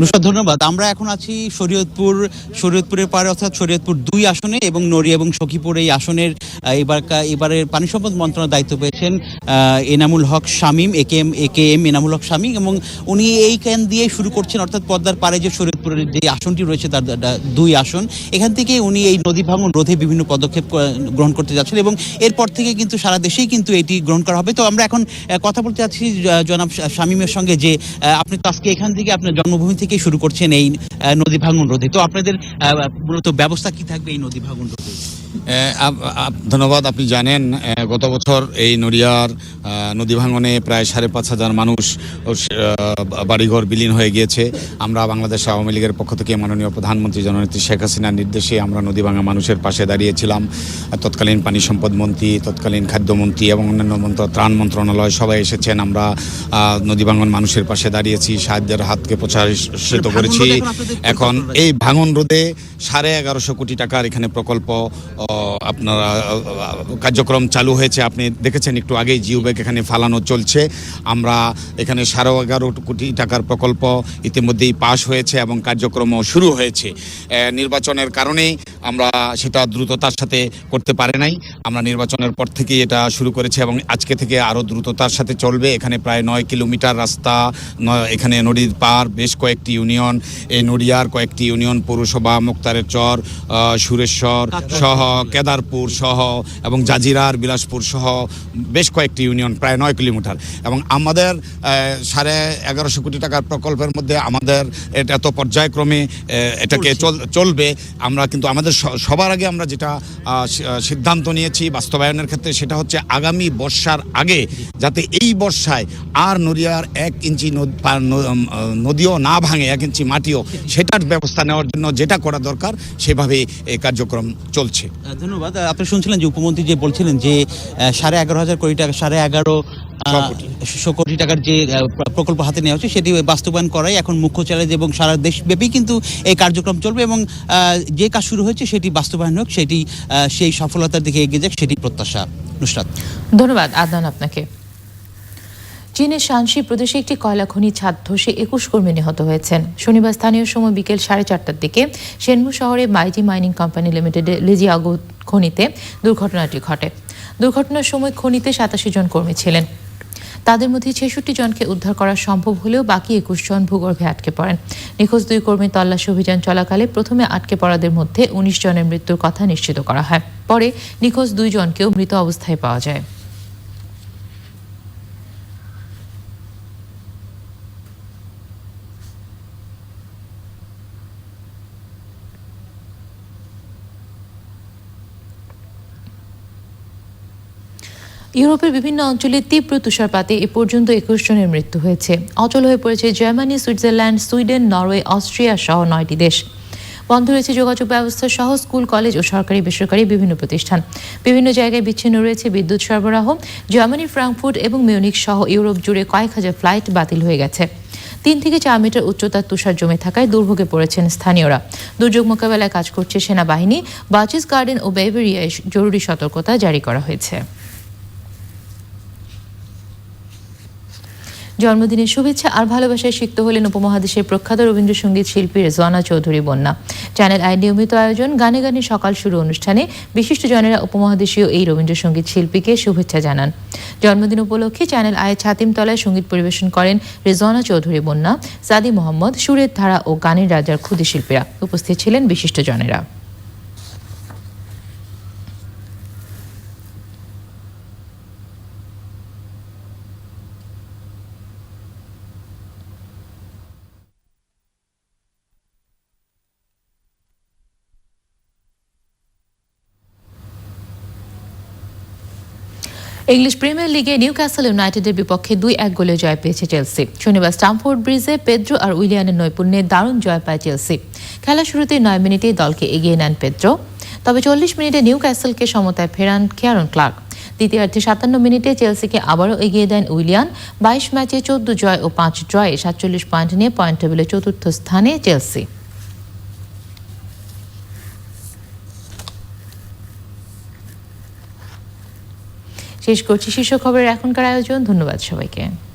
নুসরাত, ধন্যবাদ। আমরা এখন আছি শরীয়তপুর, শরীয়তপুরের পারে অর্থাৎ শরীয়তপুর দুই আসনে এবং নড়িয়া এবং সখীপুর এই আসনের এবার এবারের পানি সম্পদ মন্ত্রণালয়ের দায়িত্ব পেয়েছেন Enamul Haque Shamim A K M A K M Enamul Haque Shamim, এবং উনি এই ক্যান দিয়ে শুরু করছেন, অর্থাৎ পদ্মার পারে যে শরীয়তপুরের যে আসনটি রয়েছে তার দুই আসন, এখান থেকে উনি এই নদী ভাঙন রোধে বিভিন্ন পদক্ষেপ গ্রহণ করতে যাচ্ছেন এবং এরপর থেকে কিন্তু সারা দেশেই কিন্তু এটি গ্রহণ করা হবে। তো আমরা এখন কথা বলতে যাচ্ছি জনাব শামীমের সঙ্গে যে আপনি তো আজকে এখান থেকে আপনার জন্মভূমি থেকে শুরু করছেন এই নদী ভাঙন রোধে। তো আপনাদের মূলত ব্যবস্থা কি থাকবে এই নদী ভাঙন রোধে? ধন্যবাদ আপনি জানেন গত বছর এই নড়িয়ার নদী ভাঙনে প্রায় সাড়ে পাঁচ হাজার মানুষ বাড়িঘর বিলীন হয়ে গিয়েছে। আমরা বাংলাদেশ আওয়ামী লীগের পক্ষ থেকে মাননীয় প্রধানমন্ত্রী জননেত্রী শেখ হাসিনার নির্দেশে আমরা নদী ভাঙা মানুষের পাশে দাঁড়িয়েছিলাম। তৎকালীন পানি সম্পদ মন্ত্রী তৎকালীন খাদ্যমন্ত্রী এবং অন্যান্য মন্ত্র ত্রাণ মন্ত্রণালয় সবাই এসেছেন। আমরা নদী ভাঙন মানুষের পাশে দাঁড়িয়েছি সাহায্যের হাতকে প্রচারিত করেছি। এখন এই ভাঙন রোধে সাড়ে এগারোশো কোটি টাকার এখানে প্রকল্প আপনারা কার্যক্রম চালু হয়েছে আপনি দেখেছেন একটু আগেই জিও ব্যাগ এখানে ফালানো চলছে। আমরা এখানে সাড়ে এগারো কোটি টাকার প্রকল্প ইতিমধ্যেই পাশ হয়েছে এবং কার্যক্রমও শুরু হয়েছে। নির্বাচনের কারণেই আমরা সেটা দ্রুততার সাথে করতে পারে নাই। আমরা নির্বাচনের পর থেকেই এটা শুরু করেছি এবং আজকে থেকে আরও দ্রুততার সাথে চলবে। এখানে প্রায় নয় কিলোমিটার রাস্তা এখানে নদীর পার বেশ কয়েকটি ইউনিয়ন এই নড়িয়ার কয়েকটি ইউনিয়ন পৌরসভা মুক্তারের চর সুরেশ্বর সহ কেদারপুর সহ এবং জাজিরার বিলাসপুর সহ বেশ কয়েকটি ইউনিয়ন প্রায় নয় কিলোমিটার। এবং আমাদের সাড়ে এগারোশো কোটি টাকার প্রকল্পের মধ্যে আমাদের এটা তো পর্যায়ক্রমে এটাকে চল- চলবে। আমরা কিন্তু আমাদের সবার আগে আমরা যেটা সিদ্ধান্ত নিয়েছি বাস্তবায়নের ক্ষেত্রে সেটা হচ্ছে আগামী বর্ষার আগে যাতে এই বর্ষায় আর নড়িয়ার এক ইঞ্চি নদীও না ভাঙে এক ইঞ্চি মাটিও সেটার ব্যবস্থা নেওয়ার জন্য যেটা করা দরকার সেভাবে এই কার্যক্রম চলছে। ধন্যবাদ। আপনি শুনছিলেন যে উপমন্ত্রী যে বলছিলেন যে সাড়ে এগারো হাজার কোটি টাকা সাড়ে এগারো কোটি। টাকার যে আহ, প্রকল্প হাতে নেওয়া হচ্ছে সেটি বাস্তবায়ন করাই এখন মুখ্য চ্যালেঞ্জ এবং সারা দেশব্যাপী কিন্তু এই কার্যক্রম চলবে এবং আহ, যে কাজ শুরু হয়েছে সেটি বাস্তবায়ন হোক সেটি আহ, সেই সফলতার দিকে এগিয়ে যাক সেটি প্রত্যাশা নুসরাত। ধন্যবাদ আদনান আপনাকে। চীনের শানসি প্রদেশে একটি কয়লা খনি ছাদ ধসে একুশ কর্মী নিহত হয়েছেন। শনিবার স্থানীয় সময় বিকেল সাড়ে চারটার দিকে সেনমু শহরে মাইজি মাইনিং কোম্পানি লিমিটেডের লিজিয়াগো খনিতে দুর্ঘটনাটি ঘটে। দুর্ঘটনার সময় খনিতে সাতাশি জন কর্মী ছিলেন। তাদের মধ্যে ছেষট্টি জনকে উদ্ধার করা সম্ভব হলেও বাকি একুশ জন ভূগর্ভে আটকে পড়েন। নিখোঁজ দুই কর্মীর তল্লাশি অভিযান চলাকালে প্রথমে আটকে পড়াদের মধ্যে উনিশ জনের মৃত্যুর কথা নিশ্চিত করা হয়। পরে নিখোঁজ দুই জনকেও মৃত অবস্থায় পাওয়া যায়। ইউরোপের বিভিন্ন অঞ্চলে তীব্র তুষারপাতে এ পর্যন্ত একুশ জনের মৃত্যু হয়েছে। অচল হয়ে পড়েছে Germany, Switzerland, Sweden, Norway, Austria সহ নয়টি দেশ। বন্ধ রয়েছে যোগাযোগ ব্যবস্থা সহ স্কুল, কলেজ ও সরকারি, বেসরকারি বিভিন্ন প্রতিষ্ঠান। বিভিন্ন জায়গায় বিচ্ছিন্ন রয়েছে বিদ্যুৎ সরবরাহ। জার্মানি, ফ্রাঙ্কফুর্ট এবং মিউনিক সহ ইউরোপ জুড়ে কয়েক হাজার ফ্লাইট বাতিল হয়ে গেছে। তিন থেকে চার মিটার উচ্চতার তুষার জমে থাকায় দুর্ভোগে পড়েছেন স্থানীয়রা। দুর্যোগ মোকাবেলায় কাজ করছে সেনাবাহিনী। বাচিস গার্ডেন ও বেভেরিয়ায় জরুরি সতর্কতা জারি করা হয়েছে। জন্মদিনের শুভেচ্ছা আর ভালোবাসায় সিক্ত হলেন উপমহাদেশের প্রখ্যাত রবীন্দ্রসঙ্গীত শিল্পী রেজওয়ানা চৌধুরী বন্যা। চ্যানেল আই নিয়মিত আয়োজন, গানে গানে সকাল শুরু অনুষ্ঠানে বিশিষ্ট জনেরা উপমহাদেশীয় এই রবীন্দ্রসঙ্গীত শিল্পীকে শুভেচ্ছা জানান। জন্মদিন উপলক্ষে চ্যানেল আয়ের ছাতিমতলায় সংগীত পরিবেশন করেন রেজওয়ানা চৌধুরী বন্যা। সাদি মোহাম্মদ, সুরের ধারা ও গানের রাজার ক্ষুদি শিল্পীরা। উপস্থিত ছিলেন বিশিষ্ট জনেরা ইংলিশ প্রিমিয়ার লিগে নিউ নিউক্যাসল ইউনাইটেডের বিপক্ষে দুই এক গোলে জয় পেয়েছে চেলসি। শনিবার স্টামফোর্ড ব্রিজে পেদ্রো আর উইলিয়ানের নৈপুণ্যে দারুণ জয় পায় চেলসি। খেলা শুরুতে নয় মিনিটেই দলকে এগিয়ে নেন পেদ্রো। তবে চল্লিশ মিনিটে নিউ নিউক্যাসলকে সমতায় ফেরান কেয়ারন ক্লার্ক। দ্বিতীয়ার্ধে সাতান্ন মিনিটে চেলসিকে আবারও এগিয়ে দেন উইলিয়ান। বাইশ ম্যাচে চোদ্দ জয় ও পাঁচ জয়ে সাতচল্লিশ পয়েন্ট নিয়ে পয়েন্ট টেবিলে চতুর্থ স্থানে চেলসি। শেষ করছি। শীর্ষ খবরের এখনকার আয়োজন ধন্যবাদ সবাইকে।